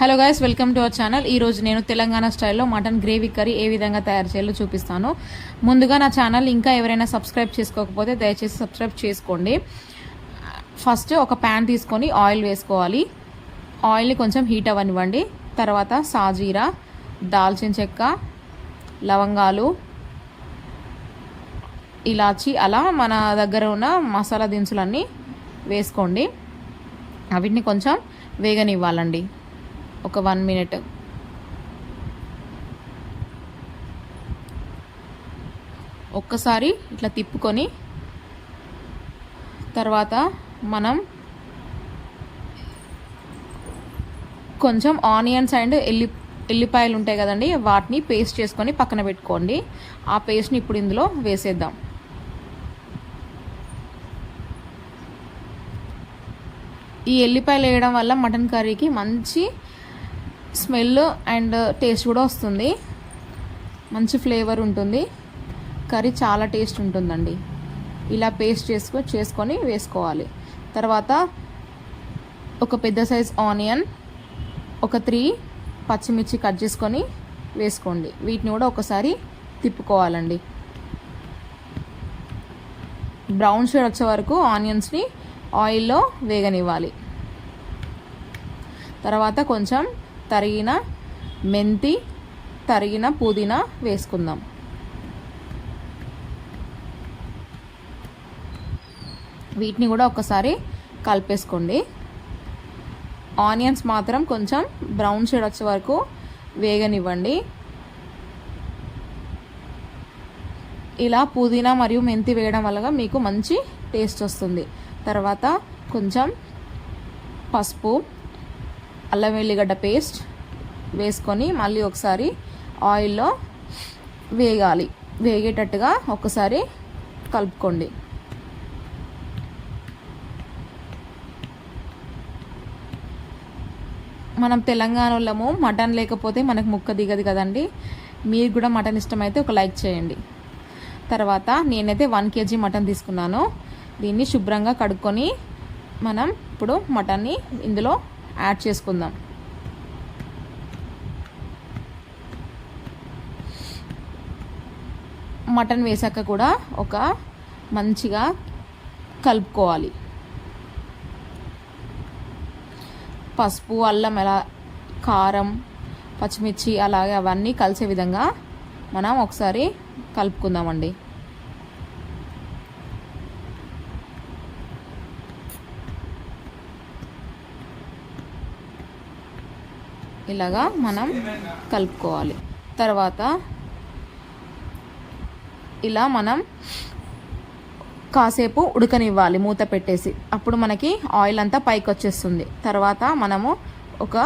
Hello guys welcome to our channel ఈ రోజు నేను తెలంగాణ స్టైల్లో మటన్ గ్రేవీ కర్రీ ఏ విధంగా తయారు చేయాలో చూపిస్తాను. ముందుగా నా ఛానల్ ఇంకా ఎవరైనా సబ్స్క్రైబ్ చేసుకోకపోతే దయచేసి సబ్స్క్రైబ్ చేసుకోండి. ఫస్ట్ ఒక ప్యాన్ తీసుకొని ఆయిల్ వేసుకోవాలి. ఆయిల్ని కొంచెం హీట్ అవ్వనివ్వండి. తర్వాత సాజీరా దాల్చిన చెక్క లవంగాలు ఇలాచి అలా మన దగ్గర ఉన్న మసాలా దినుసులన్నీ వేసుకోండి. వీటిని కొంచెం వేగనివ్వాలండి. ఒక వన్ మినిట్. ఒక్కసారి ఇట్లా తిప్పుకొని తర్వాత మనం కొంచెం ఆనియన్స్ అండ్ ఎల్లి ఎల్లిపాయలు ఉంటాయి కదండి వాటిని పేస్ట్ చేసుకొని పక్కన పెట్టుకోండి. ఆ పేస్ట్ని ఇప్పుడు ఇందులో వేసేద్దాం. ఈ ఎల్లిపాయలు వేయడం వల్ల మటన్ కర్రీకి మంచి స్మెల్ అండ్ టేస్ట్ కూడా వస్తుంది. మంచి ఫ్లేవర్ ఉంటుంది. కర్రీ చాలా టేస్ట్ ఉంటుందండి. ఇలా పేస్ట్ చేసుకో చేసుకొని వేసుకోవాలి. తర్వాత ఒక పెద్ద సైజ్ ఆనియన్ ఒక త్రీ పచ్చిమిర్చి కట్ చేసుకొని వేసుకోండి. వీటిని కూడా ఒకసారి తిప్పుకోవాలండి. బ్రౌన్ షేడ్ వచ్చే వరకు ఆనియన్స్ని ఆయిల్లో వేగనివ్వాలి. తర్వాత కొంచెం తరిగిన మెంతి తరిగిన పుదీనా వేసుకుందాం. వీటిని కూడా ఒకసారి కలిపేసుకోండి. ఆనియన్స్ మాత్రం కొంచెం బ్రౌన్ షేడ్ వచ్చే వరకు వేగనివ్వండి. ఇలా పుదీనా మరియు మెంతి వేయడం వల్ల మీకు మంచి టేస్ట్ వస్తుంది. తర్వాత కొంచెం పసుపు అల్లం వెల్లిగడ్డ పేస్ట్ వేసుకొని మళ్ళీ ఒకసారి ఆయిల్లో వేగాలి. వేగేటట్టుగా ఒకసారి కలుపుకోండి. మనం తెలంగాణ వాళ్ళము మటన్ లేకపోతే మనకు ముక్క దిగదు కదండి. మీరు కూడా మటన్ ఇష్టమైతే ఒక లైక్ చేయండి. తర్వాత నేనైతే వన్ కేజీ మటన్ తీసుకున్నాను. దీన్ని శుభ్రంగా కడుక్కొని మనం ఇప్పుడు మటన్ని ఇందులో యాడ్ చేసుకుందాం. మటన్ వేసాక కూడా ఒక మంచిగా కలుపుకోవాలి. పసుపు అల్లం ఎలా కారం పచ్చిమిర్చి అలాగే అవన్నీ కలిసే విధంగా మనం ఒకసారి కలుపుకుందామండి. ఇలాగా మనం కలుపుకోవాలి. తర్వాత ఇలా మనం కాసేపు ఉడకనివ్వాలి మూత పెట్టేసి. అప్పుడు మనకి ఆయిల్ అంతా పైకి వచ్చేస్తుంది తర్వాత మనము ఒక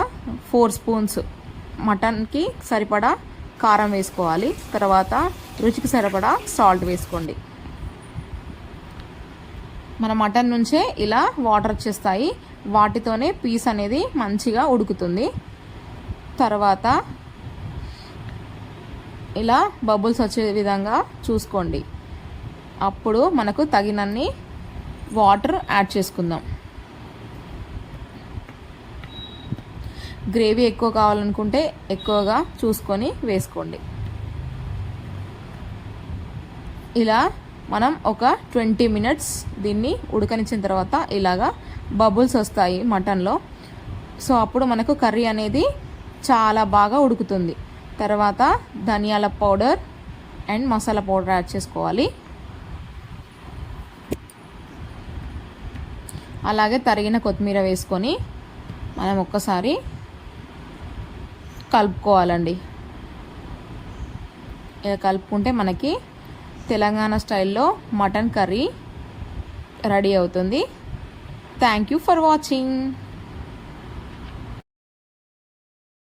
ఫోర్ స్పూన్స్ మటన్కి సరిపడా కారం వేసుకోవాలి. తర్వాత రుచికి సరిపడా సాల్ట్ వేసుకోండి. మన మటన్ నుంచే ఇలా వాటర్ వచ్చేస్తాయి. వాటితోనే పీస్ అనేది మంచిగా ఉడుకుతుంది. తర్వాత ఇలా బబుల్స్ వచ్చే విధంగా చూసుకోండి. అప్పుడు మనకు తగినన్ని వాటర్ యాడ్ చేసుకుందాం. గ్రేవీ ఎక్కువ కావాలనుకుంటే ఎక్కువగా చూసుకొని వేసుకోండి. ఇలా మనం ఒక ట్వంటీ మినిట్స్ దీన్ని ఉడకనిచ్చిన తర్వాత ఇలాగా బబుల్స్ వస్తాయి మటన్లో. సో అప్పుడు మనకు కర్రీ అనేది చాలా బాగా ఉడుకుతుంది. తర్వాత ధనియాల powder and masala powder add చేసుకోవాలి. అలాగే తరిగిన కొత్తిమీర వేసుకొని మనం ఒక్కసారి కలుపుకోవాలండి. ఇలా కలుపుకుంటే మనకి తెలంగాణ స్టైల్లో మటన్ కర్రీ రెడీ అవుతుంది. Thank you for watching.